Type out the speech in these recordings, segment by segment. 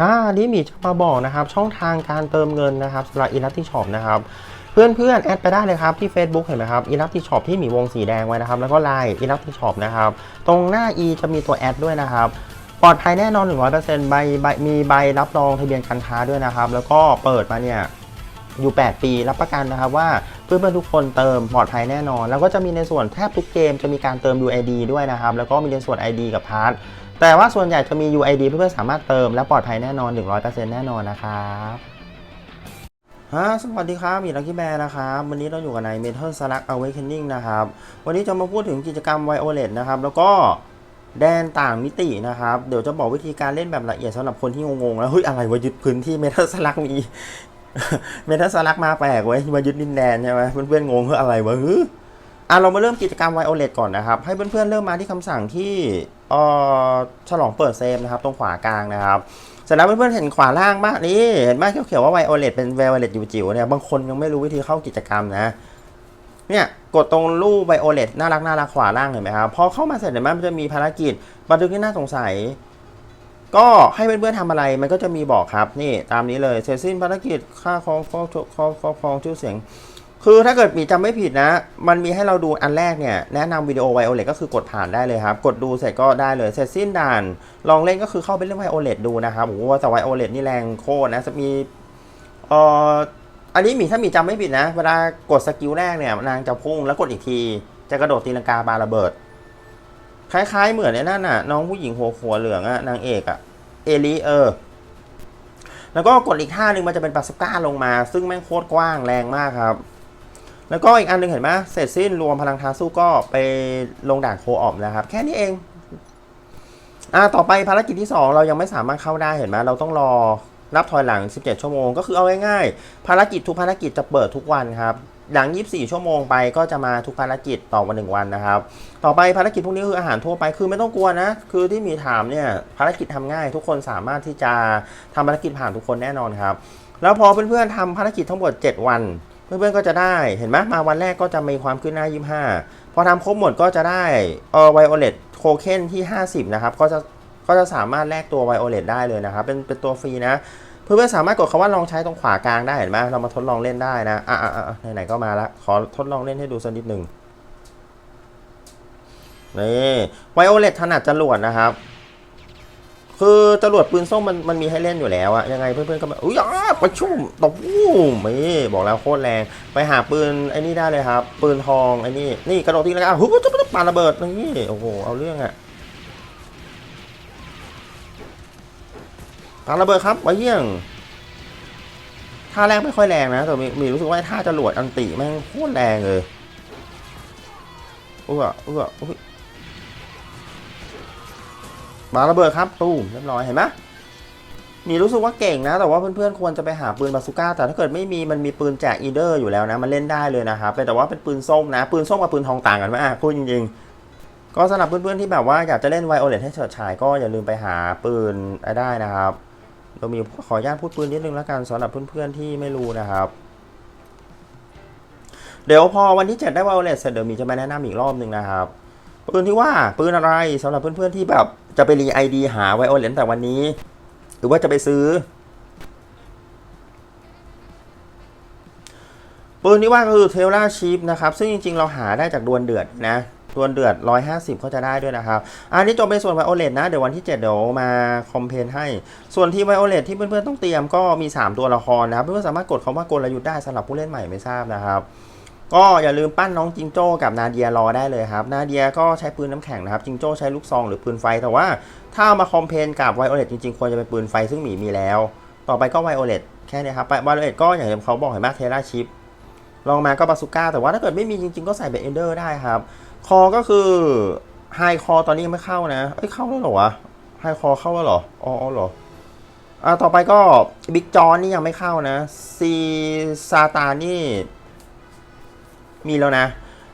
อ่านี่มีจะมาบอกนะครับช่องทางการเติมเงินนะครับสำหรับอีลัตตี้ช็อปนะครับเพื่อนเพื่อนๆแอดไปได้เลยครับที่ Facebook เห็นไหมครับอีลัตตี้ช็อปที่มีวงสีแดงไว้นะครับแล้วก็ไลน์อีลัตตี้ช็อปนะครับตรงหน้า e จะมีตัวแอดด้วยนะครับปลอดภัยแน่นอน 100%ใบใบมีใบรับรองทะเบียนการค้าด้วยนะครับ แล้วก็เปิดมาเนี่ยอยู่ 8 ปีรับประกันนะครับว่าเพื่อนๆทุกคนเติมปลอดภัยแน่นอน แล้วก็จะมีในส่วนแทบทุกเกมจะมีการเติม UID ด้วยนะครับ แล้วก็มีในส่วน ID กับพาร์ท แต่ว่าส่วนใหญ่จะมี UID เพื่อนๆสามารถเติมและปลอดภัยแน่นอน 100%แน่นอนนะครับฮะสวัสดีครับมีลักกี้แบร์นะครับ วันนี้เราอยู่กับใน Metal Slug Awakening นะครับ วันนี้จะมาพูดถึงกิจกรรม Violet นะครับ แล้วก็แดนต่างมิตินะครับ เดี๋ยวจะบอกวิธีการเล่นแบบละเอียดสำหรับคนที่งงๆ แล้ว เฮ้ย อะไรวะยึดพื้นที่ Metal Slug มีเมทัลสลักมาแปลกเว้ยมายึดดินแดนใช่ไหมเพื่อนๆงงเฮ้ยอะไรวะฮึ อะเรามาเริ่มกิจกรรมไวโอเลตก่อนนะครับ ให้เพื่อนๆเริ่มมาที่คำสั่งที่เอ่อฉลองเปิดเซฟนะครับ ตรงขวากลางนะครับเสร็จแล้วเพื่อนๆเห็นขวาล่างมากนี่เห็นไหมเขียวๆว่าไวโอเลตเป็นไวโอเลตจิ๋วๆเนี่ยบางคนยังไม่รู้วิธีเข้ากิจกรรมนะเนี่ยกดตรงรูปไวโอเลตน่ารักน่ารักขวาล่างเห็นไหมครับพอเข้ามาเสร็จเห็นไหมมันจะมีภารกิจบันทึกที่น่าสงสัย ก็ให้เพื่อนๆทำอะไรมันก็จะมีบอกครับนี่ตามนี้เลยเสร็จสิ้นภารกิจค่าครองฟองครองครองครองชื่อเสียง คือถ้าเกิดมีจำไม่ผิดนะ มันมีให้เราดูอันแรกเนี่ย แนะนำวิดีโอไวโอเลตก็คือกดผ่านได้เลยครับ กดดูเสร็จก็ได้เลยเสร็จสิ้นด่าน ลองเล่นก็คือเข้าไปเล่นไวโอเลตดูนะครับโอ้โหแต่ไวโอเลตนี่แรงโคตรนะจะมีเอ่ออันนี้มีถ้ามีจำไม่ผิดนะ เวลากดสกิลแรกเนี่ยนางจะพุ่งแล้วกดอีกที จะกระโดดตีลังกาบาระเบิด คล้ายๆเหมือนไอ้นั่นน่ะ น้องผู้หญิงหัวหัวเหลืองอะนางเอกอะเอลิเออแล้วก็กดอีกท่าหนึ่งมันจะเป็นปาสก้าลงมา ซึ่งแม่งโคตรกว้างแรงมากครับ แล้วก็อีกอันหนึ่งเห็นไหมเสร็จสิ้นรวมพลังท้าสู้ก็ไปลงด่านโคออมนะครับ แค่นี้เอง อ่าต่อไปภารกิจที่ 2 เรายังไม่สามารถเข้าได้เห็นไหมเราต้องรอนับถอยหลัง 17 ชั่วโมง ก็คือเอาง่ายๆภารกิจทุกภารกิจจะเปิดทุกวันครับหลัง 24 ชั่วโมงไปก็จะมาทุกภารกิจต่อวันหนึ่งวันนะครับ ต่อไปภารกิจพวกนี้คืออาหารทั่วไป คือไม่ต้องกลัวนะ คือที่มีถามเนี่ยภารกิจทำง่ายทุกคนสามารถที่จะทำภารกิจผ่านทุกคนแน่นอนครับ แล้วพอเพื่อนๆทำภารกิจทั้งหมด 7 วัน เพื่อนๆก็จะได้เห็นไหมมาวันแรกก็จะมีความขึ้นหน้า 25 พอทำครบหมดก็จะได้เออไวโอเลตโคเคนที่ 50 นะครับ ก็จะก็จะสามารถแลกตัวไวโอเลตได้เลยนะครับ เป็นเป็นตัวฟรีนะ เพื่อนๆสามารถกดคำว่าลองใช้ตรงขวากลางได้เห็นไหมเรามาทดลองเล่นได้นะอะอะอะไหนๆก็มาละขอทดลองเล่นให้ดูสักนิดหนึ่งนี่ไวโอเลตถนัดจรวดนะครับ คือจรวดปืนส้มมันมันมีให้เล่นอยู่แล้วอะยังไงเพื่อนๆก็แบบอุ้ยอ้าประชุมตบวู้ไม่บอกแล้วโคตรแรง ไปหาปืนไอ้นี่ได้เลยครับ ปืนทองไอ้นี่นี่กระโดดทีละก้าวฮึบปุ๊บปุ๊บปาระเบิดนี่โอ้โหเอาเรื่องอะปาระเบิดครับไว้เยี่ยงท่าแรกไม่ค่อยแรงนะแต่มีมีรู้สึกว่าท่าจรวดอันติแม่งโคตรแรงเลยเอื้อเอื้ออุ๊ย มาระเบิดครับตู้มเรียบร้อยเห็นไหมมีรู้สึกว่าเก่งนะ แต่ว่าเพื่อนๆควรจะไปหาปืนบาซูก้า แต่ถ้าเกิดไม่มีมันมีปืนแจกอีเดอร์อยู่แล้วนะ มันเล่นได้เลยนะครับแต่ว่าเป็นปืนส้มนะ ปืนส้มกับปืนทองต่างกันไหมอะพูดจริงๆ ก็สำหรับเพื่อนๆที่แบบว่าอยากจะเล่นไวโอเลตให้เฉิดฉายก็อย่าลืมไปหาปืนได้นะครับเรามีขออนุญาตพูดปืนนิดนึงแล้วกันสำหรับเพื่อนๆที่ไม่รู้นะครับเดี๋ยวพอวันที่ 7 ได้วโอเลตเสร็จเดี๋ยวมีจะมาแนะนำอีกรอบหนึ่งนะครับปืนที่ว่าปืนอะไรสำหรับเพื่อนๆที่แบบ จะไปรีไอดีหาไวโอเลตแต่วันนี้ หรือว่าจะไปซื้อปืนที่ว่าคือเทล่าชีฟนะครับ ซึ่งจริง ๆ เราหาได้จากดวลเดือดนะดวลเดือด 150เขาจะได้ด้วยนะครับ อันนี้จบเป็นส่วนไวโอเลตนะ เดี๋ยววันที่ 7 เดี๋ยวมาคอมเพนให้ ส่วนที่ไวโอเลตที่เพื่อนๆต้องเตรียมก็มี 3 ตัวละครนะครับ เพื่อนๆสามารถกดคำว่ากลยุทธ์ได้สำหรับผู้เล่นใหม่ไม่ทราบนะครับ ก็อย่าลืมปั้นน้องจิงโจ้กับนาเดียรอได้เลยครับ นาเดียก็ใช้ปืนน้ำแข็งนะครับ จิงโจ้ใช้ลูกซองหรือปืนไฟ แต่ว่าถ้ามาคอมเพนกับไวโอเลตจริงๆ ควรจะเป็นปืนไฟซึ่งหมีมีแล้ว ต่อไปก็ไวโอเลตแค่นี้ครับไวโอเลตก็อย่างที่เขาบอกเห็นไหมเทล่าชิปลองมาก็บาซูก้า แต่ว่าถ้าเกิดไม่มีจริงๆ ก็ใส่เป็นเอนเดอร์ได้ครับ คอก็คือไฮคอตอนนี้ยังไม่เข้านะ เอ้ยเข้าแล้วเหรอวะไฮคอเข้าแล้วเหรอ อ๋ออ๋อเหรออ่าต่อไปก็บิ๊กจอนนี่ยังไม่เข้านะซีซาตานี่ มีแล้วนะ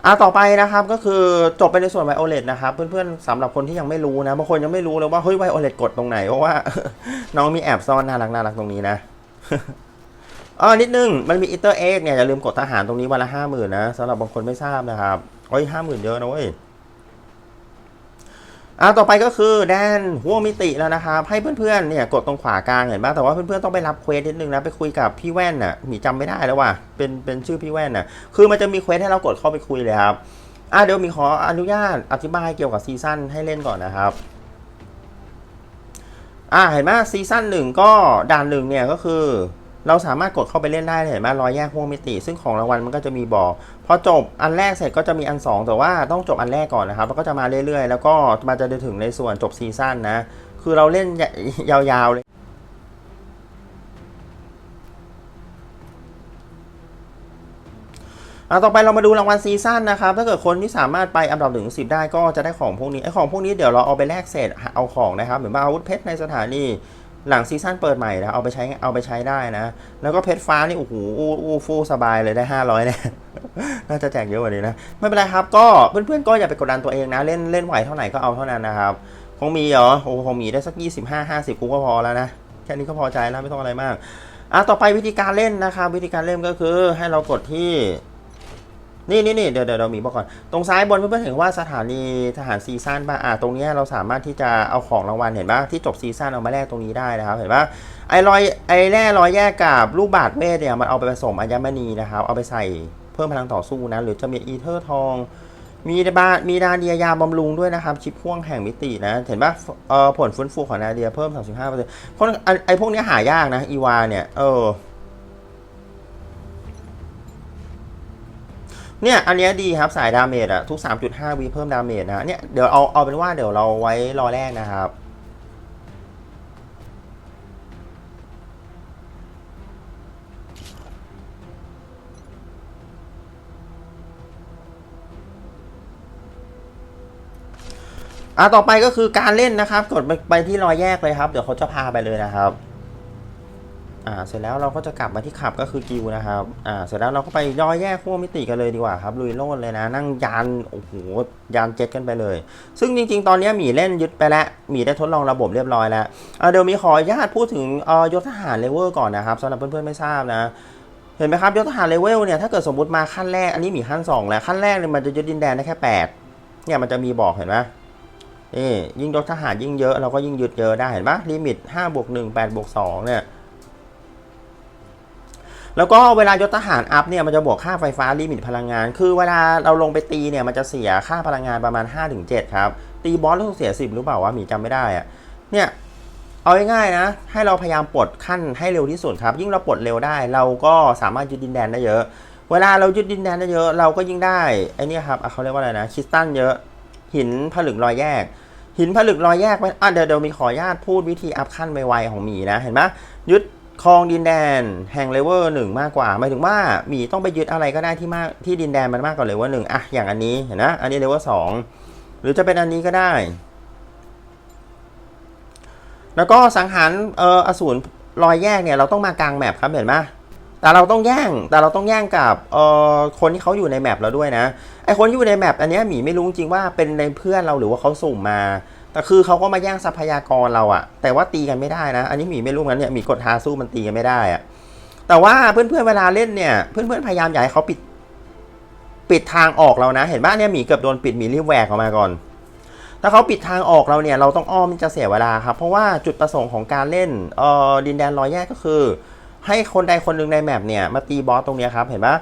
อ่าต่อไปนะครับก็คือจบไปในส่วนไวโอเลตนะครับเพื่อนๆสำหรับคนที่ยังไม่รู้นะบางคนยังไม่รู้เลยว่าเฮ้ยไวโอเลตกดตรงไหน เพราะว่าน้องมีแอบซ่อนน่ารักน่ารักตรงนี้นะอ๋อนิดนึงมันมีอินเตอร์เอ็กเนี่ยอย่าลืมกดทหารตรงนี้วันละห้าหมื่นนะสำหรับบางคนไม่ทราบนะครับโอ้ยห้าหมื่นเยอะนะเว้ย อ่าต่อไปก็คือแดนหัวมิติแล้วนะครับ ให้เพื่อนๆเนี่ยกดตรงขวากลางเห็นป่ะแต่ว่าเพื่อนๆต้องไปรับเควสนิดนึงนะไปคุยกับพี่แว่นน่ะหมีจำไม่ได้แล้วว่ะเป็นเป็นชื่อพี่แว่นน่ะคือมันจะมีเควสให้เรากดเข้าไปคุยเลยครับอ่าเดี๋ยวมีขออนุญาตอธิบายเกี่ยวกับซีซั่นให้เล่นก่อนนะครับอ่าเห็นไหมซีซั่นหนึ่งก็ด่านหนึ่งเนี่ยก็คือ เราสามารถกดเข้าไปเล่นได้เห็นไหมรอยแยกห่วงมิติ ซึ่งของรางวัลมันก็จะมีบอกพอจบอันแรกเสร็จก็จะมีอัน 2 แต่ว่าต้องจบอันแรกก่อนนะครับแล้วก็จะมาเรื่อยๆ แล้วก็มาจะถึงในส่วนจบซีซั่นนะ คือเราเล่นยาวๆเลยอะต่อไปเรามาดูรางวัลซีซั่นนะครับ ถ้าเกิดคนที่สามารถไปอันดับถึงสิบได้ก็จะได้ของพวกนี้ไอของพวกนี้เดี๋ยวเราเอาไปแลกเศษเอาของนะครับเหมือนว่าอาวุธเพชรในสถานี หลังซีซั่นเปิดใหม่นะเอาไปใช้เอาไปใช้ได้นะ แล้วก็เพชรฟ้านี่โอ้โหอู้อู้ฟู่สบายเลยได้ 500เนี่ยน่าจะแจกเยอะกว่านี้นะ ไม่เป็นไรครับ ก็เพื่อนๆก็อย่าไปกดดันตัวเองนะ เล่นเล่นไหวเท่าไหร่ก็เอาเท่านั้นนะครับ คงมีเหรอโอ้คงมีได้สัก 25 50กูก็พอแล้วนะ แค่นี้ก็พอใจแล้วไม่ต้องอะไรมากอะต่อไปวิธีการเล่นนะครับวิธีการเล่นก็คือให้เรากดที่ นี่นี่นี่เดี๋ยวเดี๋ยวเรามีบอกก่อน ตรงซ้ายบนเพื่อนๆเห็นว่าสถานีทหารซีซั่นป่ะอะตรงนี้เราสามารถที่จะเอาของรางวัลเห็นป่ะที่จบซีซั่นเอามาแลกตรงนี้ได้นะครับเห็นป่ะไอ้รอยไอ้แร่รอยแยกกับลูกบาศก์เวทเนี่ยมันเอาไปผสมอัญมณีนะครับเอาไปใส่เพิ่มพลังต่อสู้นะหรือจะมีอีเทอร์ทองมีบามีนาเดียยาบำรุงด้วยนะครับ ชิปพ่วงแห่งมิตินะ เห็นป่ะเออผลฟื้นฟูของนาเดียเพิ่ม 35%คนไอ้ไอ้พวกนี้หายากนะ อีวาเนี่ย เออ เนี่ยอันเนี้ยดีครับสายดาเมจอะทุก 3.5วีเพิ่มดาเมจนะเนี่ยเดี๋ยวเอาเอาเป็นว่าเดี๋ยวเราไว้รอแรกนะครับอะต่อไปก็คือการเล่นนะครับ กดไปไปที่รอยแยกเลยครับ เดี๋ยวเขาจะพาไปเลยนะครับ อ่าเสร็จแล้วเราก็จะกลับมาที่ขับก็คือกิวนะครับอ่าเสร็จแล้วเราก็ไปย่อยแยกขั้วมิติกันเลยดีกว่าครับลุยโลดเลยนะ นั่งยานโอ้โหยานเจ็ตกันไปเลย ซึ่งจริง ๆ ตอนนี้หมีเล่นยึดไปแล้วหมีได้ทดลองระบบเรียบร้อยแล้วอ่าเดี๋ยวมีขออนุญาตพูดถึงอ่อยศทหารเลเวลก่อนนะครับสำหรับเพื่อนๆไม่ทราบนะเห็นไหมครับยศทหารเลเวลเนี่ยถ้าเกิดสมมติมาขั้นแรกอันนี้หมีขั้น2แล้วขั้นแรกเนี่ยมันจะยึดดินแดนได้แค่8เนี่ยมันจะมีบอกเห็นไหมนี่ยิ่งยศทหารยิ่งเยอะเราก็ยิ่งยึดเยอะได้เห็นปะลิมิต5บวก1 8บวก2เนี่ย แล้วก็เวลายศทหารอัพเนี่ยมันจะบวกค่าไฟฟ้าลิมิตพลังงาน คือเวลาเราลงไปตีเนี่ยมันจะเสียค่าพลังงานประมาณ 5-7 ครับ ตีบอสรู้สึกเสีย 10 หรือเปล่าวะหมีจำไม่ได้อะเนี่ยเอาง่ายๆนะ ให้เราพยายามปลดขั้นให้เร็วที่สุดครับ ยิ่งเราปลดเร็วได้ เราก็สามารถยึดดินแดนได้เยอะ เวลาเรายึดดินแดนได้เยอะ เราก็ยิ่งได้ไอ้นี่ครับเขาเรียกว่าอะไรนะคริสตัลเยอะ หินผลึกรอยแยก หินผลึกรอยแยกไว้อะเดี๋ยวเดี๋ยวมีขออนุญาตพูดวิธีอัพขั้นไวๆของหมีนะเห็นไหมยึด ครองดินแดนแห่งเลเวลหนึ่งมากกว่าหมายถึงว่าหมีต้องไปยึดอะไรก็ได้ที่มากที่ดินแดนมันมากกว่าเลเวลหนึ่งอะอย่างอันนี้เห็นนะอันนี้เลเวลสองหรือจะเป็นอันนี้ก็ได้ แล้วก็สังหารเอ่ออสูรรอยแยกเนี่ยเราต้องมากลางแมปครับเห็นไหมแต่เราต้องแย่งแต่เราต้องแย่งกับเอ่อคนที่เขาอยู่ในแมปเราด้วยนะไอคนที่อยู่ในแมปอันนี้หมีไม่รู้จริงว่าเป็นในเพื่อนเราหรือว่าเขาสุ่มมา แต่คือเขาก็มาแย่งทรัพยากรเราอะแต่ว่าตีกันไม่ได้นะ อันนี้หมีไม่รู้งั้นเนี่ยหมีกดทาสู้มันตีกันไม่ได้อะแต่ว่าเพื่อนๆเวลาเล่นเนี่ย เพื่อนๆพยายามอยากให้เขาปิด ปิดทางออกเรานะ เห็นป่ะเนี่ยหมีเกือบโดนปิดหมีรีบแหวกออกมาก่อน ถ้าเขาปิดทางออกเราเนี่ยเราต้องอ้อมมันจะเสียเวลาครับ เพราะว่าจุดประสงค์ของการเล่นเอ่อดินแดนรอยแยกก็คือ ให้คนใดคนหนึ่งในแมปเนี่ยมาตีบอสตรงเนี้ยครับ เห็นปะ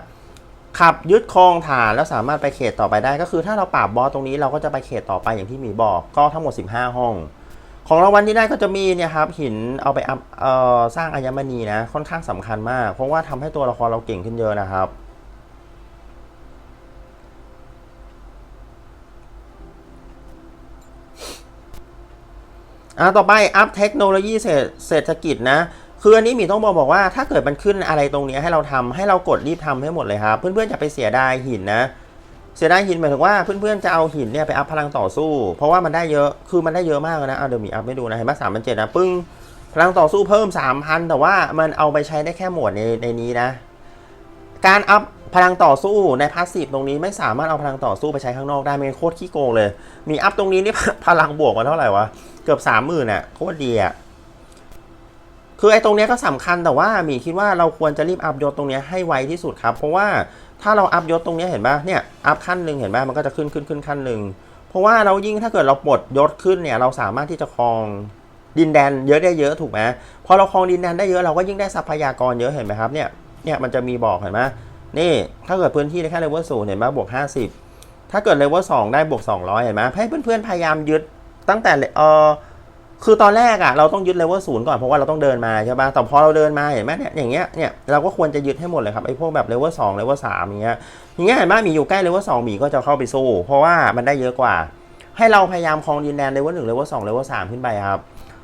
ขับยึดครองฐานแล้วสามารถไปเขตต่อไปได้ ก็คือถ้าเราปราบบอสตรงนี้เราก็จะไปเขตต่อไปอย่างที่หมีบอกก็ทั้งหมด 15 ห้อง ของรางวัลที่ได้ก็จะมีเนี่ยครับหินเอาไปอัพเอ่อสร้างอัญมณีนะค่อนข้างสำคัญมาก เพราะว่าทำให้ตัวละครเราเก่งขึ้นเยอะนะครับอ่าต่อไปอัพเทคโนโลยีเศรษฐกิจนะ คืออันนี้หมีต้องบอกบอกว่าถ้าเกิดมันขึ้นอะไรตรงนี้ให้เราทำให้เรากดรีบทำให้หมดเลยครับ เพื่อนๆอย่าไปเสียดายหินนะ เสียดายหินหมายถึงว่าเพื่อนๆจะเอาหินเนี่ยไปอัพพลังต่อสู้ เพราะว่ามันได้เยอะคือมันได้เยอะมากนะเอาเดี๋ยวหมีอัพให้ดูนะเห็นไหมสามพันเจ็ดนะปึ้งพลังต่อสู้เพิ่มสามพันแต่ว่ามันเอาไปใช้ได้แค่หมวดในในนี้นะ การอัพพลังต่อสู้ในพาสซีฟตรงนี้ไม่สามารถเอาพลังต่อสู้ไปใช้ข้างนอกได้มันโคตรขี้โกงเลย มีอัพตรงนี้นี่พลังบวกมาเท่าไหร่วะ เกือบสามหมื่นอะโคตรดีอะ คือไอ้ตรงเนี้ยก็สำคัญแต่ว่าหมีคิดว่าเราควรจะรีบอัพยศตรงเนี้ยให้ไวที่สุดครับ เพราะว่าถ้าเราอัพยศตรงเนี้ยเห็นป่ะเนี่ยอัพขั้นหนึ่งเห็นป่ะมันก็จะขึ้นขึ้นขึ้นขั้นหนึ่งเพราะว่าเรายิ่งถ้าเกิดเราปลดยศขึ้นเนี่ยเราสามารถที่จะครองดินแดนเยอะได้เยอะถูกไหมพอเราครองดินแดนได้เยอะเราก็ยิ่งได้ทรัพยากรเยอะเห็นไหมครับเนี่ยเนี่ยมันจะมีบอกเห็นไหมนี่ถ้าเกิดพื้นที่ในแค่เลเวลศูนย์เห็นไหมบวก50ถ้าเกิดเลเวลสองได้บวก200เห็นไหมให้เพื่อนๆพยายามยึดตั้งแต่เออ คือตอนแรกอะเราต้องยึดเลเวลศูนย์ก่อนเพราะว่าเราต้องเดินมาใช่ปะแต่พอเราเดินมาเห็นไหมเนี่ยอย่างเงี้ยเนี่ยเราก็ควรจะยึดให้หมดเลยครับไอ้พวกแบบเลเวลสองเลเวลสามอย่างเงี้ยอย่างเงี้ยเห็นไหมมีอยู่ใกล้เลเวลสองมีก็จะเข้าไปสู้เพราะว่ามันได้เยอะกว่า ให้เราพยายามครองดินแดนเลเวลหนึ่งเลเวลสองเลเวลสามขึ้นไปครับ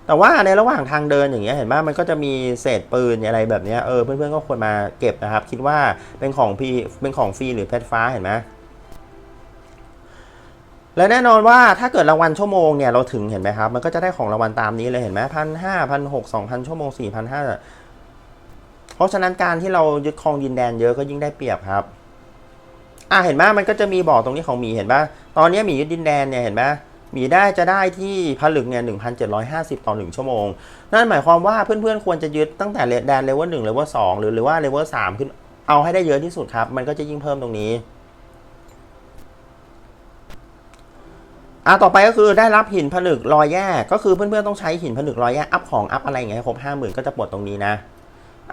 แต่ว่าในระหว่างทางเดินอย่างเงี้ยเห็นไหมมันก็จะมีเศษปืนอะไรแบบเนี้ยเออเพื่อนๆก็ควรมาเก็บนะครับ คิดว่าเป็นของพีเป็นของฟรีหรือเพชรฟ้าเห็นไหม และแน่นอนว่าถ้าเกิดรางวัลชั่วโมงเนี่ยเราถึงเห็นไหมครับ มันก็จะได้ของรางวัลตามนี้เลยเห็นไหมพันห้าพันหกสองพันชั่วโมงสี่พันห้าเพราะฉะนั้นการที่เรายึดครองดินแดนเยอะก็ยิ่งได้เปรียบครับอะเห็นไหมมันก็จะมีบอกตรงนี้ของหมีเห็นปะตอนนี้หมียึดดินแดนเนี่ยเห็นปะหมีได้จะได้ที่ผลึกเนี่ยหนึ่งพันเจ็ดร้อยห้าสิบต่อหนึ่งชั่วโมง นั่นหมายความว่าเพื่อนๆควรจะยึดตั้งแต่แดนเลเวลหนึ่งเลเวลสองหรือหรือว่าเลเวลสามขึ้นเอาให้ได้เยอะที่สุดครับ มันก็จะยิ่งเพิ่มตรงนี้ อะต่อไปก็คือได้รับหินผนึกรอยแยก ก็คือเพื่อนๆต้องใช้หินผนึกรอยแยกอัพของอัพอะไรอย่างเงี้ยครบห้าหมื่นก็จะปลดตรงนี้นะ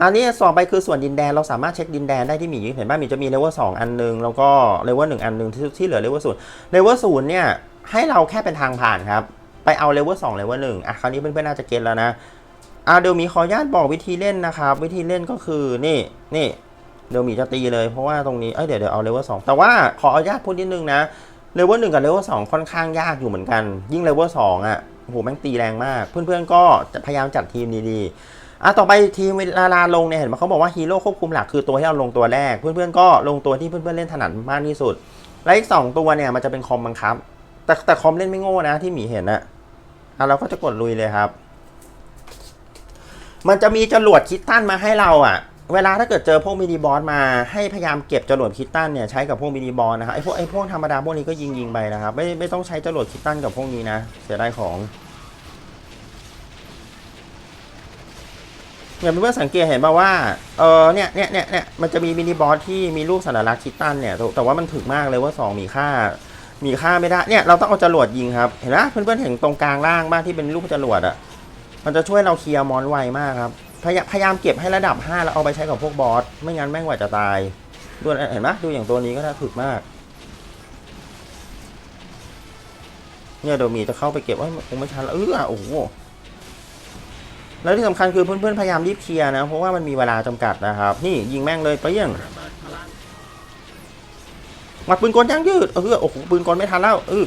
อันนี้ต่อไปคือส่วนดินแดนเราสามารถเช็คดินแดนได้ที่หมีเห็นป่ะหมีจะมีเลเวลสองอันหนึงแล้วก็เลเวลหนึ่งอันหนึงที่ที่เหลือเลเวลศูนย์เลเวลศูนย์เนี่ยให้เราแค่เป็นทางผ่านครับไปเอาเลเวลสองเลเวลหนึ่งอะคราวนี้เพื่อนๆน่าจะเก็ตแล้วนะอะเดี๋ยวมีขออนุญาตบอกวิธีเล่นนะครับวิธีเล่นก็คือนี่นี่เดี๋ยวมีจะตีเลยเพราะว่าตรงนี้เอ้ยเดี๋ยวเดี๋ยวเอาเลเวลสองแต่ว่าขออนุญาตพูดนิดนึงนะ เลเวลหนึ่งกับเลเวลสองค่อนข้างยากอยู่เหมือนกัน ยิ่งเลเวลสองอะโอ้โหแม่งตีแรงมาก เพื่อนๆก็จะพยายามจัดทีมดีๆอะต่อไปทีมเวลาลงเนี่ยเห็นไหมเขาบอกว่าฮีโร่ควบคุมหลักคือตัวที่เราลงตัวแรก เพื่อนๆก็ลงตัวที่เพื่อนๆเล่นถนัดมากที่สุด และอีกสองตัวเนี่ยมันจะเป็นคอมบังคับ แต่แต่คอมเล่นไม่โง่นะที่หมีเห็นนะอะเราก็จะกดลุยเลยครับ มันจะมีจรวดคิตตันมาให้เราอะ เวลาถ้าเกิดเจอพวกมินิบอสมาให้พยายามเก็บจรวดคิตตันเนี่ยใช้กับพวกมินิบอสนะครับไอพวกไอพวกธรรมดาพวกนี้ก็ยิงยิงไปนะครับไม่ไม่ต้องใช้จรวดคิตตันกับพวกนี้นะเสียดายของเนี่ยเพื่อนสังเกตเห็นป่าว่าเออเนี่ยเนี่ยเนี่ยเนี่ยมันจะมีมินิบอสที่มีรูปสัญลักษณ์คิตตันเนี่ยแต่ว่ามันถึกมากเลยว่าสองมีค่ามีค่าไม่ได้เนี่ยเราต้องเอาจรวดยิงครับเห็นไหมเพื่อนๆเห็นตรงกลางล่างบ้างที่เป็นรูปจรวดอะมันจะช่วยเราเคลียร์มอนไวมากครับ พยายามพยายามเก็บให้ระดับ 5 แล้วเอาไปใช้กับพวกบอส ไม่งั้นแม่งว่าจะตายดูเห็นไหมดูอย่างตัวนี้ก็น่าถึกมาก เนี่ยเดี๋ยวมีจะเข้าไปเก็บว่าคงไม่ทันแล้วเออโอ้โหแล้วที่สำคัญคือเพื่อนๆพยายามรีบเคลียร์นะ เพราะว่ามันมีเวลาจำกัดนะครับ นี่ยิงแม่งเลยไปยังหมัดปืนกลยางยืดเออโอ้โหปืนกลไม่ทันแล้วเออ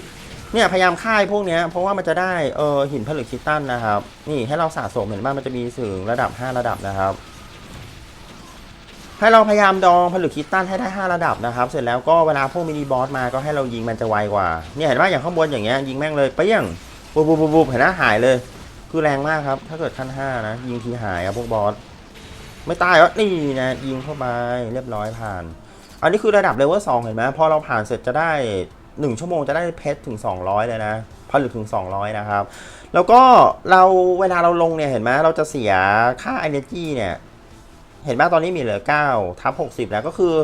เนี่ยพยายามค่ายพวกเนี้ยเพราะว่ามันจะได้เออหินผลึกคิตตันนะครับ นี่ให้เราสะสมเห็นไหมมันจะมีถึงระดับ 5 ระดับนะครับ ให้เราพยายามดองผลึกคิตตันให้ได้ 5 ระดับนะครับ เสร็จแล้วก็เวลาพวกมินิบอสมาก็ให้เรายิงมันจะไวกว่าเนี่ยเห็นไหมอย่างข้างบนอย่างเงี้ยยิงแม่งเลยไปยังบูบบูบบูบเห็นไหมหายเลย คือแรงมากครับ ถ้าเกิดขั้นห้านะ ยิงทีหายครับพวกบอสไม่ตายแล้วนี่นะยิงเข้าไปเรียบร้อยผ่าน อันนี้คือระดับเลเวลสองเห็นไหมพอเราผ่านเสร็จจะได้ 1 ชั่วโมงจะได้เพชรถึง 200 เลยนะผลึกถึง 200 นะครับ แล้วก็เราเวลาเราลงเนี่ยเห็นไหมเราจะเสียค่า energy เนี่ยเห็นไหมตอนนี้มีเหลือ9ทับ60 แล้วก็คือ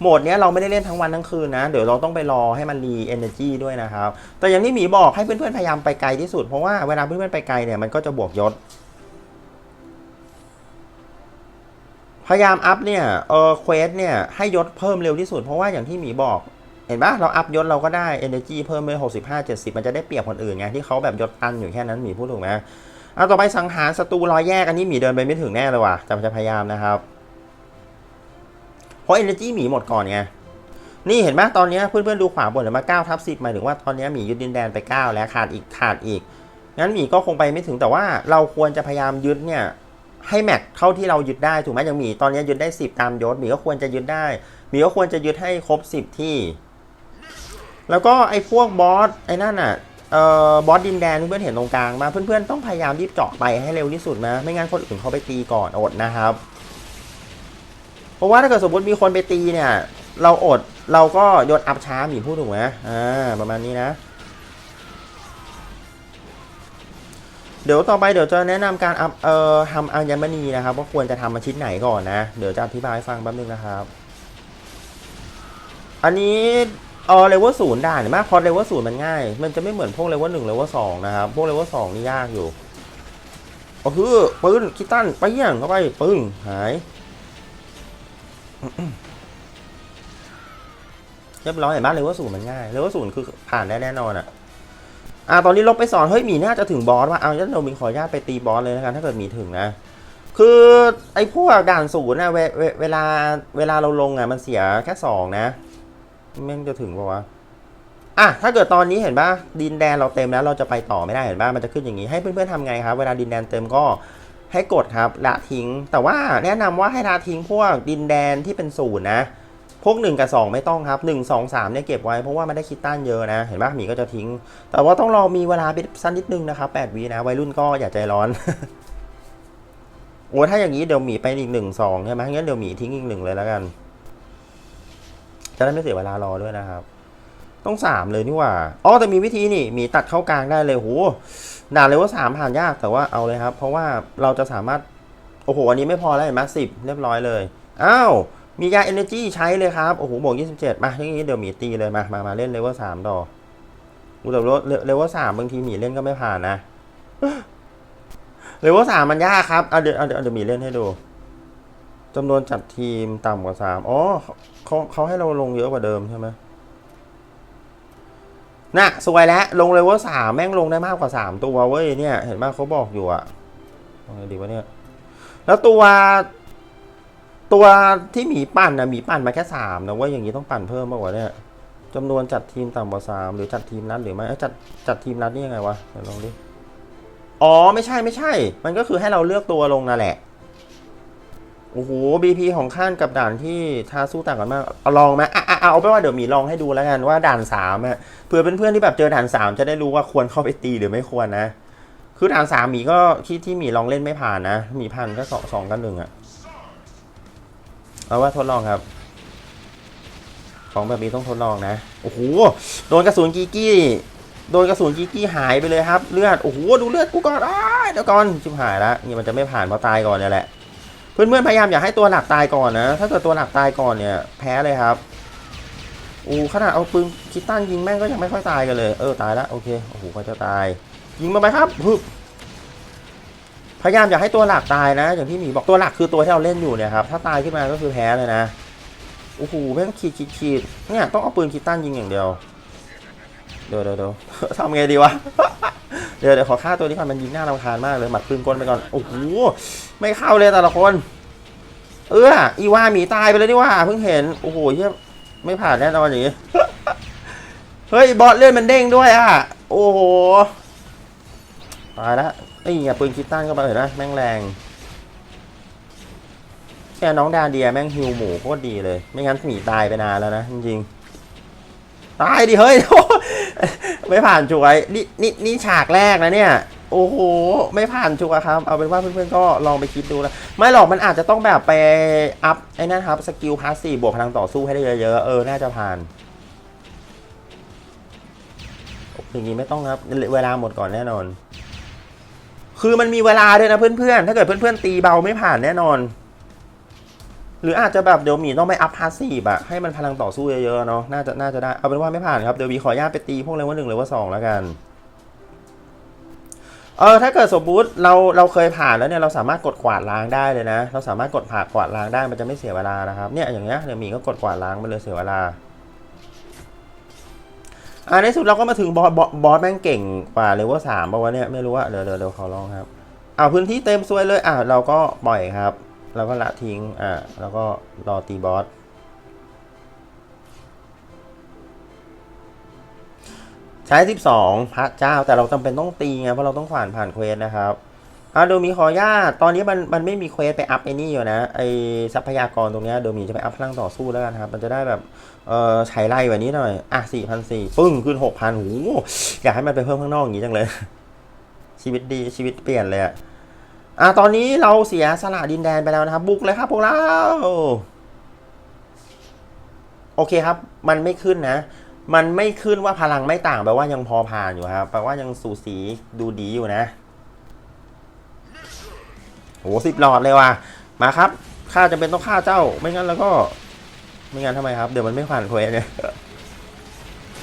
โหมดเนี้ยเราไม่ได้เล่นทั้งวันทั้งคืนนะ เดี๋ยวเราต้องไปรอให้มันรี energy ด้วยนะครับ แต่อย่างที่หมีบอกให้เพื่อนๆพยายามไปไกลที่สุด เพราะว่าเวลาเพื่อนๆไปไกลเนี่ยมันก็จะบวกยศ พยายามอัพเนี่ยเออเควสเนี่ยให้ยศเพิ่มเร็วที่สุด เพราะว่าอย่างที่หมีบอก เห็นปะเราอัพยศเราก็ได้ energy เพิ่มไป65 70มันจะได้เปรียบคนอื่นไงที่เขาแบบยศตันอยู่แค่นั้นหมีพูดถูกไหมเอาต่อไปสังหารศัตรูรอยแยกอันนี้หมีเดินไปไม่ถึงแน่เลยว่ะจะพยายามนะครับเพราะ energy หมีหมดก่อนไงนี่เห็นไหมตอนนี้เพื่อนๆดูขวาบนเห็นไหม9ทับ10หมายถึงว่าตอนนี้หมียึดดินแดนไป 9 แล้วขาดอีกขาดอีกงั้นหมีก็คงไปไม่ถึงแต่ว่าเราควรจะพยายามยึดเนี่ยให้แม็กเท่าที่เรายึดได้ถูกไหมอย่างหมีตอนนี้ยยึดได้ 10 ตามยศหมีก็ควรจะยึดได้หมีก็ควรจะยึดให้ครบ 10 ที่ แล้วก็ไอ้พวกบอสไอ้นั่นอะเอ่อบอสดินแดนเพื่อนเห็นตรงกลางมาเพื่อนๆต้องพยายามรีบเจาะไปให้เร็วที่สุดนะไม่งั้นคนอื่นเขาไปตีก่อนอดนะครับ เพราะว่าถ้าเกิดสมมติมีคนไปตีเนี่ย เราอดเราก็โยศอัพช้าหมีพูดถูกไหมอ่าประมาณนี้นะ เดี๋ยวต่อไปเดี๋ยวจะแนะนำการอัพเอ่อทำอัญมณีนะครับว่าควรจะทำมาชิ้นไหนก่อนนะ เดี๋ยวจะอธิบายให้ฟังแป๊บนึงนะครับ อันนี้ อ๋อเลเวลศูนย์ด่านเห็นไหมพอเลเวลศูนย์มันง่าย มันจะไม่เหมือนพวกเลเวลหนึ่งเลเวลสองนะครับ พวกเลเวลสองนี่ยากอยู่โอ้คือปืนคิตตันไปเยี่ยงเข้าไปปึ้งหายเรียบร้อยเห็นไหมเลเวลศูนย์มันง่ายเลเวลศูนย์คือผ่านได้แน่นอนอะอ่าตอนนี้ลบไปสอนเฮ้ยมีน่าจะถึงบอสว่ะเอางั้นเรามีขออนุญาตไปตีบอสเลยแล้วกันถ้าเกิดมีถึงนะคือไอ้พวกด่านศูนย์นะเวเวเวลาเวลาเราลงอะมันเสียแค่สองนะ แม่งจะถึงปะวะอะถ้าเกิดตอนนี้เห็นปะดินแดนเราเต็มแล้วเราจะไปต่อไม่ได้เห็นปะมันจะขึ้นอย่างนี้ให้เพื่อนๆทำไงครับ เวลาดินแดนเต็มก็ให้กดครับละทิ้ง แต่ว่าแนะนำว่าให้ละทิ้งพวกดินแดนที่เป็นศูนย์นะ พวก 1 กับ 2 ไม่ต้องครับ 1 2 3เนี่ยเก็บไว้เพราะว่ามันได้คิดต้านเยอะนะ เห็นปะหมีก็จะทิ้ง แต่ว่าต้องรอมีเวลาไปสักนิดนึงนะครับ8วินะวัยรุ่นก็อย่าใจร้อนโอ้ถ้าอย่างนี้เดี๋ยวหมีไปอีกหนึ่งสองใช่ไหมงั้นเดี๋ยวหมีทิ้งอีกหนึ่งเลยแล้วกัน จะได้ไม่เสียเวลารอด้วยนะครับ ต้องสามเลยนี่ว่าอ๋อแต่มีวิธีนี่มีตัดเข้ากลางได้เลยโหด่าเลยว่าสามผ่านยากแต่ว่าเอาเลยครับ เพราะว่าเราจะสามารถโอ้โหอันนี้ไม่พอแล้วเห็นไหมสิบเรียบร้อยเลยอ้าวมียา energy ใช้เลยครับโอ้โหบวก27มาอย่างนี้เดี๋ยวมีตีเลยมามามาเล่นเลเวล3ต่ออูแต่เลเวล3บางทีหมีเล่นก็ไม่ผ่านนะเลเวล3มันยากครับเอาเดี๋ยวเอาเดี๋ยวเดี๋ยวมีเล่นให้ดู จำนวนจัดทีมต่ำกว่า3อ๋อเขาเขาให้เราลงเยอะกว่าเดิมใช่ไหมน่ะสวยแล้ว ลงเลเวล3แม่งลงได้มากกว่า3ตัวเว้ยเนี่ย เห็นไหมเขาบอกอยู่อะเองดีวะเนี่ย แล้วตัว ตัวที่หมีปั่นนะหมีปั่นมาแค่สามนะเว่าอย่างนี้ต้องปั่นเพิ่มมากกว่าเนี่ยจำนวนจัดทีมต่ำกว่าสามหรือจัดทีมนัดหรือไม่เอ้ยจัดจัดทีมนัดนี่ยังไงวะเดี๋ยวลองดิอ๋อไม่ใช่ไม่ใช่ มันก็คือให้เราเลือกตัวลงนั่นแหละ อ้โหบีพีของข้านกับด่านที่ท้าสู้ต่างกันมากเอาลองไหมอะอะอะเอาไปว่าเดี๋ยวหมีลองให้ดูแล้วกันว่าด่านสามอะเผื่อเพื่อนๆที่แบบเจอด่านสามจะได้รู้ว่าควรเข้าไปตีหรือไม่ควรนะ คือด่านสามหมีก็ที่ที่หมีลองเล่นไม่ผ่านนะหมีผ่านก็สองสองกันหนึ่งอะเอาว่าทดลองครับ ของแบบนี้ต้องทดลองนะโอ้โหโดนกระสุนกีกี้โดนกระสุนกีกี้หายไปเลยครับ เลือดโอ้โหดูเลือดกูก่อนอ้าเดี๋ยวก่อนชิบหายล้วนี่มันจะไม่ผ่านเพราะตายก่อนเนี่ยแหละ เพื่อนๆพยายามอย่าให้ตัวหลักตายก่อนนะ ถ้าเกิดตัวหลักตายก่อนเนี่ย แพ้เลยครับอู้ขนาดเอาปืนคิดตั้นยิงแม่งก็ยังไม่ค่อยตายกันเลย เออตายแล้วโอเคโอ้โหเขาจะตาย ยิงมาไหมครับฮึบพยายามอย่าให้ตัวหลักตายนะ อย่างที่หมีบอกตัวหลักคือตัวที่เราเล่นอยู่เนี่ยครับถ้าตายขึ้นมาก็คือแพ้เลยนะโอ้โหแม่งขีดขีดขีดเนี่ยต้องเอาปืนคิดตั้นยิงอย่างเดียว เดี๋ยวเดี๋ยวเดี๋ยว ทำไงดีวะ เดี๋ยวเดี๋ยวขอฆ่าตัวนี้ก่อนมันยิงหน้ารำคาญมากเลยหมัดปืนกลไปก่อน โอ้โห ไม่เข้าเลยแต่ละคน เอออีว่าหมีตายไปเลยนี่ว่าเพิ่งเห็น โอ้โหเหี้ยไม่ผ่านแน่นอนอย่างงี้ เฮ้ยบอสเลื่อนมันเด้งด้วยอะ โอ้โห ตายแล้วนี่ไงปืนคิดตั้นก็มาเห็นไหมแม่งแรงแค่น้องดาเดียแม่งฮิวหมูโคตรดีเลย ไม่งั้นหมีตายไปนานแล้วนะจริงๆ ตายดิเฮ้ย ไม่ผ่านช่วยนี่นี่นี่ฉากแรกนะเนี่ย โอ้โห ไม่ผ่านชัวร์ครับ เอาเป็นว่าเพื่อนๆก็ลองไปคิดดูนะ ไม่หรอกมันอาจจะต้องแบบไปอัพไอ้นั่นครับสกิลพาสซีบวกพลังต่อสู้ให้ได้เยอะๆ เออ น่าจะผ่าน อย่างนี้ไม่ต้องครับ เวลาหมดก่อนแน่นอน คือมันมีเวลาด้วยนะเพื่อนๆ ถ้าเกิดเพื่อนๆตีเบาไม่ผ่านแน่นอน หรืออาจจะแบบเดี๋ยวหมีต้องไปอัพพาสซีฟอะให้มันพลังต่อสู้เยอะๆเนาะน่าจะน่าจะได้เอาเป็นว่าไม่ผ่านครับเดี๋ยววีขออนุญาตไปตีพวกเลเวลหนึ่งเลเวลสองแล้วกันเออถ้าเกิดสมมติเราเราเคยผ่านแล้วเนี่ยเราสามารถกดกวาดล้างได้เลยนะ เราสามารถกดผ่ากวาดล้างได้มันจะไม่เสียเวลานะครับเนี่ยอย่างเงี้ยเดี๋ยวมีก็กดกวาดล้างไปเลยเสียเวลาอ่าในสุดเราก็มาถึงบอสบอสบอสแม่งเก่งกว่าเลเวลสามป่าวะเนี่ยไม่รู้ว่าเดี๋ยวเดี๋ยวเดี๋ยวขอลองครับเอาพื้นที่เต็มซวยเลยอ่าเราก็ปล่อยครับ เราก็ละทิ้ง อ่า แล้วก็รอตีบอส ใช้ 12 พระเจ้า แต่เราจำเป็นต้องตีไง เพราะเราต้องผ่านผ่านเควสนะครับอ่าโดมีขอญาตตอนนี้มันมันไม่มีเควสไปอัพไอ้นี่อยู่นะ ไอทรัพยากรตรงเนี้ยโดมีจะไปอัพพลังต่อสู้แล้วกันครับ มันจะได้แบบ เออใช้ไล่แบบนี้หน่อย อะสี่พันสี่ปึ้ง ขึ้นหกพันหูอยากให้มันไปเพิ่มข้างนอกอย่างนี้จังเลย ชีวิตดีชีวิตเปลี่ยนเลยอะ อะตอนนี้เราเสียสละดินแดนไปแล้วนะครับ บุกเลยครับพวกเราโอเคครับ มันไม่ขึ้นนะ มันไม่ขึ้นว่าพลังไม่ต่างแปลว่ายังพอผ่านอยู่ครับแปลว่ายังสูสีดูดีอยู่นะโหสิบหลอดเลยว่ะมาครับข้าจะเป็นต้องฆ่าเจ้า ไม่งั้นแล้วก็ ไม่งั้นทำไมครับ เดี๋ยวมันไม่ผ่านเควสเนี่ย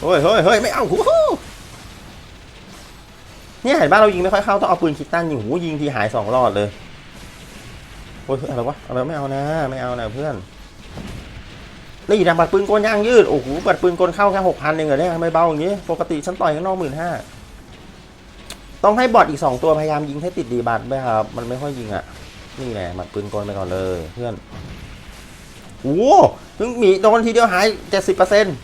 เฮ้ยเฮ้ยเฮ้ยไม่เอาหูหู เนี่ยเห็นบ้านเรายิงไม่ค่อยเข้าต้องเอาปืนคิดตันอยิงหูยิงทีหายสองรอดเลยโอ้ยอะไรวะอะไรไม่เอานะ ไม่เอานะเพื่อนนี่ดังบัดปืนกลยางยืดโอ้โหบัดปืนกลเข้าแค่หกพันเองเหรอเนี่ยทำไมเบาอย่างนี้ปกติฉันต่อยข้างนอกหมื่นห้าต้องให้บอทอีกสองตัวพยายามยิงให้ติดดีบัตด้วยครับมันไม่ค่อยยิงอะ นี่แหละบัดปืนกลไปก่อนเลยเพื่อนโอ้โหเพิ่งมีโดนทีเดียวหายเจ็ดสิบเปอร์เซ็นต์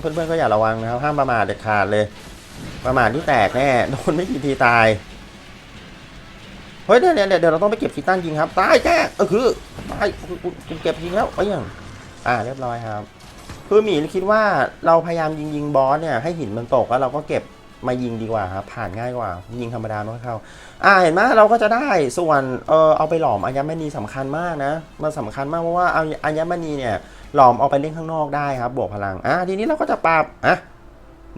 เพื่อนๆก็อย่าระวังนะครับห้ามประมาทเด็ดขาดเลย ประมาทที่แตกแน่โดนไม่กี่ทีตาย เฮ้ยเดี๋ยวเดี๋ยวเดี๋ยวเราต้องไปเก็บคีตันยิงครับ ตายแกเออคือตายคุณเก็บยิงแล้วไปยังอ่าเรียบร้อยครับ คือหมีคิดว่าเราพยายามยิงยิงบอสเนี่ยให้หินมันตกแล้วเราก็เก็บมายิงดีกว่าครับ ผ่านง่ายกว่า ยิงธรรมดาไม่ค่อยเข้า อ่าเห็นไหมเราก็จะได้ส่วนเออเอาไปหลอมอัญมณีสำคัญมากนะ มันสำคัญมากเพราะว่าเอาอัญมณีเนี่ยหลอมเอาไปเล่นข้างนอกได้ครับ บวกพลังอะทีนี้เราก็จะปรับอะ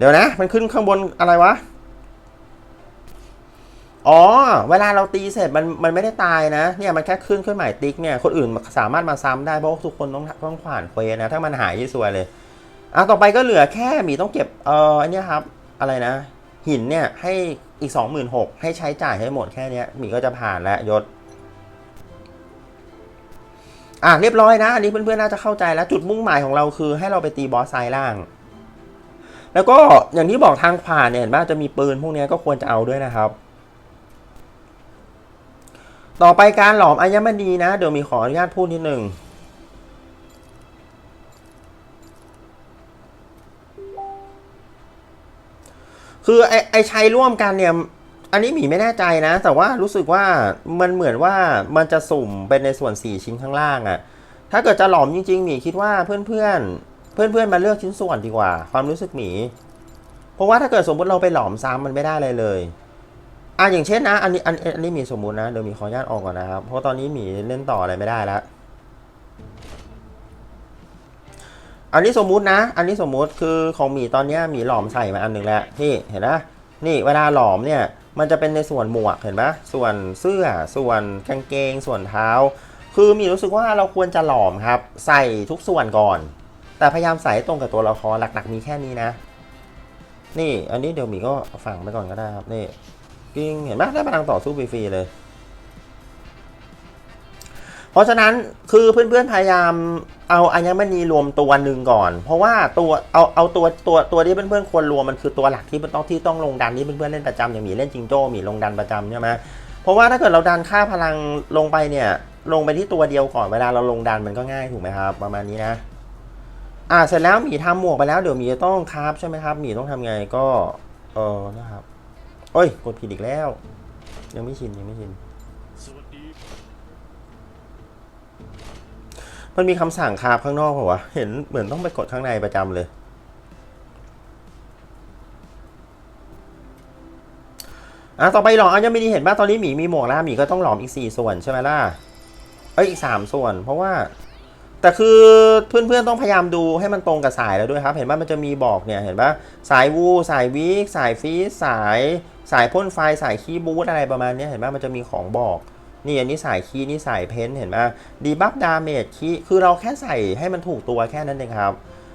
เดี๋ยวนะ มันขึ้นข้างบนอะไรวะ อ๋อ เวลาเราตีเสร็จมันมันไม่ได้ตายนะ เนี่ยมันแค่ขึ้นเครื่องหมายติ๊กเนี่ย คนอื่นสามารถมาซ้ำได้เพราะว่าทุกคนต้องต้องผ่านเควนะ ถ้ามันหายที่ซวยเลย อะต่อไปก็เหลือแค่หมีต้องเก็บ เอออันนี้ครับ อะไรนะ หินเนี่ยให้อีก 26,000ให้ใช้จ่ายให้หมดแค่เนี้ยหมีก็จะผ่านแล้วยศอะเรียบร้อยนะ อันนี้เพื่อนๆน่าจะเข้าใจแล้ว จุดมุ่งหมายของเราคือให้เราไปตีบอสไซล่าง แล้วก็อย่างที่บอกทางผ่านเนี่ยเห็นว่าจะมีปืนพวกนี้ก็ควรจะเอาด้วยนะครับ ต่อไปการหลอมอัญมณีนะ เดี๋ยวมีขออนุญาตพูดนิดหนึ่งคือไอ้ไอ้ใช้ร่วมกันเนี่ยอันนี้หมีไม่แน่ใจนะ แต่ว่ารู้สึกว่ามันเหมือนว่ามันจะสุ่มเป็นในส่วน 4 ชิ้นข้างล่างอะ่ะ ถ้าเกิดจะหลอมจริงๆหมีคิดว่าเพื่อนๆ เพื่อนๆมาเลือกชิ้นส่วนดีกว่า ความรู้สึกหมี เพราะว่าถ้าเกิดสมมติเราไปหลอมซ้ำมันไม่ได้เลยเลยอะอย่างเช่นนะอันนี้อันอันนี้มีสมมุตินะเดี๋ยวมีขออนุญาตออกก่อนนะครับ เพราะตอนนี้หมีเล่นต่ออะไรไม่ได้แล้วอันนี้สมมุตินะ อันนี้สมมุติคือของหมีตอนนี้หมีหลอมใส่มาอันหนึ่งแล้วที่เห็นนะนี่เวลาหลอมเนี่ยมันจะเป็นในส่วนหมวกเห็นปะส่วนเสื้อ ส่วนกางเกง ส่วนเท้า คือมีรู้สึกว่าเราควรจะหลอมครับ ใส่ทุกส่วนก่อน แต่พยายามใส่ให้ตรงกับตัวละครหลักๆ มีแค่นี้นะ นี่อันนี้เดี๋ยวหมีก็ฝังไปก่อนก็ได้ครับนี่กิ้งเห็นไหมได้พลังต่อสู้ฟรีๆเลย เพราะฉะนั้นคือเพื่อนๆพยายามเอาอัญมณีรวมตัวหนึ่งก่อน เพราะว่าตัวเอาเอาตัวตัวตัวที่เพื่อนๆควรรวมมันคือตัวหลักที่มันต้องที่ต้องลงดันที่เพื่อนๆเล่นประจำอย่างหมีเล่นจิงโจ้หมีลงดันประจำใช่ไหมเพราะว่าถ้าเกิดเราดันค่าพลังลงไปเนี่ย ลงไปที่ตัวเดียวก่อนเวลาเราลงดันมันก็ง่ายถูกไหมครับ ประมาณนี้นะ อ่าเสร็จแล้วหมีทำหมวกไปแล้วเดี๋ยวหมีจะต้องคราฟใช่ไหมครับหมีต้องทำไงก็เออนะครับโอ้ยกดผิดอีกแล้ว ยังไม่ชินยังไม่ชินมันมีคำสั่งคาบข้างนอกเปล่าวะเห็นเหมือนต้องไปกดข้างในประจำเลย อะต่อไปหลอมอัญมณีเห็นป่ะตอนนี้หมีมีหมวกแล้วหมีก็ต้องหลอมอีก4ส่วนใช่ไหมล่ะเอ้ยอีก3ส่วน เพราะว่า แต่คือเพื่อนๆต้องพยายามดูให้มันตรงกับสายแล้วด้วยครับ เห็นป่ะมันจะมีบอกเนี่ยเห็นป่ะสายวูสายวิกสายฟีสสาย สายพ่นไฟสายคีย์บูทอะไรประมาณนี้เห็นป่ะมันจะมีของบอกนี่อันนี้สายคีย์นี่สายเพ้นท์เห็นไหมดีบัฟดาเมจคีย์คือเราแค่ใส่ให้มันถูกตัวแค่นั้นเองครับ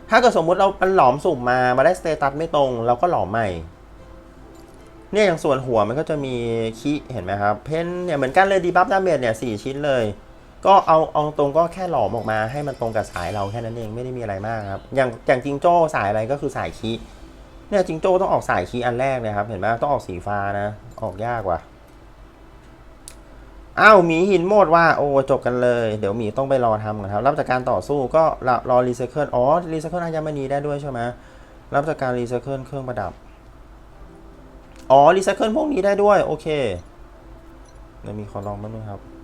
ถ้าเกิดสมมุติเรามันหลอมสุ่มมามาได้สเตตัสไม่ตรงเราก็หลอมใหม่เนี่ยอย่างส่วนหัวมันก็จะมีคีย์เห็นไหมครับ เพ้นท์เนี่ยเหมือนกันเลยดีบัฟดาเมจเนี่ยสี่ชิ้นเลย ก็เอาเอาตรงก็แค่หลอมออกมาให้มันตรงกับสายเราแค่นั้นเองไม่ได้มีอะไรมากครับ อย่างอย่างจิงโจ้สายอะไรก็คือสายคีเนี่ยจิงโจ้ต้องออกสายคีอันแรกเลยครับ เห็นไหมต้องออกสีฟ้านะ ออกยากว่ะอ้าวหมีหินหมดว่าโอ้จบกันเลย เดี๋ยวหมีต้องไปรอทำกันครับ รับจากการต่อสู้ก็รอรอรีไซเคิลอ๋อรีไซเคิลอัญมณีได้ด้วยใช่ไหมรับจากการรีไซเคิลเครื่องประดับอ๋อรีไซเคิลพวกนี้ได้ด้วย โอเคเดี๋ยวมีขอลองมาด้วยครับ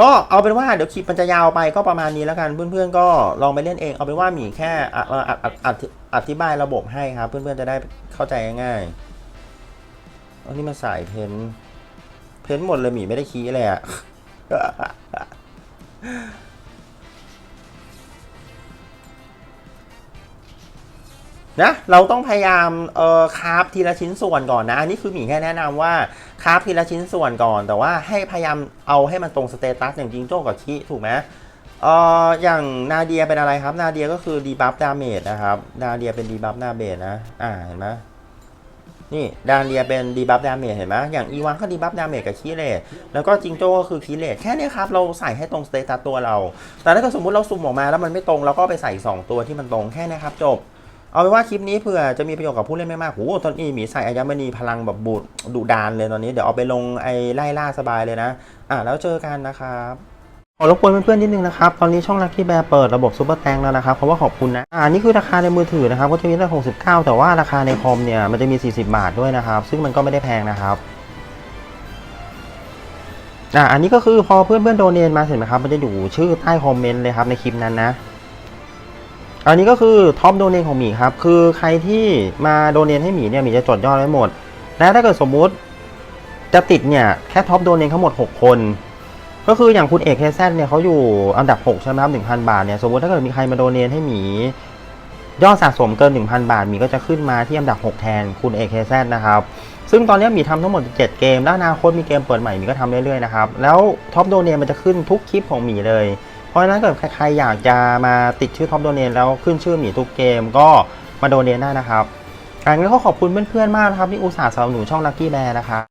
ก็เอาเป็นว่าเดี๋ยวคลิปมันจะยาวไปก็ประมาณนี้แล้วกัน เพื่อนๆก็ลองไปเล่นเองเอาเป็นว่าหมีแค่อธิบายระบบให้ครับ เพื่อนๆจะได้เข้าใจง่ายๆอันนี้มาสายเพ้นเพ้นหมดเลยหมีไม่ได้คีย์เลยอะ นะเราต้องพยายามเอ่อคาฟทีละชิ้นส่วนก่อนนะอันนี้คือหมีแค่แนะนำว่าคาฟทีละชิ้นส่วนก่อน แต่ว่าให้พยายามเอาให้มันตรงสเตตัสอย่างจิงโจ้กับคิถูกไหมเอ่ออย่างนาเดียเป็นอะไรครับ นาเดียก็คือดีบัฟดาเมจนะครับนาเดียเป็นดีบัฟดาเมจนะอ่าเห็นไหมนี่ดาเดียเป็นดีบัฟดาเมจเห็นไหมอย่างอีวานก็ดีบัฟดาเมจกับคีเลตแล้วก็จิงโจ้ก็คือคีเลตแค่นี้ครับ เราใส่ให้ตรงสเตตัสตัวเรา แต่ถ้าสมมติเราซุ่มออกมาแล้วมันไม่ตรงเราก็ไปใส่ 2 ตัวที่มันตรงแค่นี้ครับจบ เอาเป็นว่าคลิปนี้เผื่อจะมีประโยชน์กับผู้เล่นไม่มากโหตอนนี้หมีใส่อายมณีพลังแบบบูดดุดานเลยตอนนี้ เดี๋ยวเอาไปลงไอ้ไล่ล่าสบายเลยนะ อะแล้วเจอกันนะครับขอรบกวนเพื่อนๆนิดนึงนะครับ ตอนนี้ช่องลักกี้แบร์เปิดระบบซูเปอร์แตงแล้วนะครับเพราะว่าขอบคุณนะ อ่า นี่คือราคาในมือถือนะครับ ก็จะมีตั้ง69 แต่ว่าราคาในคอมเนี่ย มันจะมี 40 บาทด้วยนะครับ ซึ่งมันก็ไม่ได้แพงนะครับอ่าอันนี้ก็คือพอเพื่อนๆโดเนทมาเสร็จไหมครับ มันจะอยู่ชื่อใต้คอมเมนต์เลยครับในคลิปนั้นนะ อันนี้ก็คือท็อปโดเนทของหมีครับ คือใครที่มาโดเนทให้หมีเนี่ยหมีจะจดยอดไว้หมด และถ้าเกิดสมมุติจะติดเนี่ยแค่ท็อปโดเนททั้งหมด 6 คน ก็คืออย่างคุณเอกเคแซเนี่ยเขาอยู่อันดับ 6 ใช่ไหมครับ1,000บาทเนี่ยสมมติถ้าเกิดมีใครมาโดเนทให้หมียอดสะสมเกิน 1,000 บาทหมีก็จะขึ้นมาที่อันดับ 6 แทนคุณเอกเคแซนะครับ ซึ่งตอนนี้หมีทำทั้งหมด 7 เกม แล้วอนาคตมีเกมเปิดใหม่หมีก็ทำเรื่อยๆนะครับ แล้วท็อปโดเนมันจะขึ้นทุกคลิปของหมีเลย เพราะฉะนั้นเกิดใครๆอยากจะมาติดชื่อท็อปโดเนทแล้วขึ้นชื่อหมีทุกเกมก็มาโดเนทได้นะครับอันนี้ก็ขอบคุณเพื่อนๆมากนะครับที่อุตส่าห์สนับสนุนช่องลักกี้แบร์นะครับ